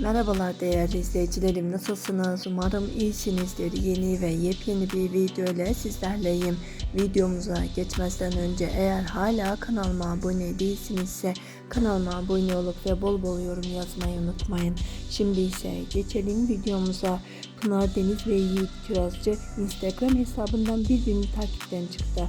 Merhabalar değerli izleyicilerim nasılsınız? Umarım iyisinizdir. Yeni ve yepyeni bir video ile sizlerleyim. Videomuza geçmezden önce eğer hala kanalıma abone değilsinizse kanalıma abone olup ve bol bol yorum yazmayı unutmayın. Şimdi ise geçelim videomuza. Pınar Deniz ve Yiğit Kirazcı Instagram hesabından birbirini takipten çıktı.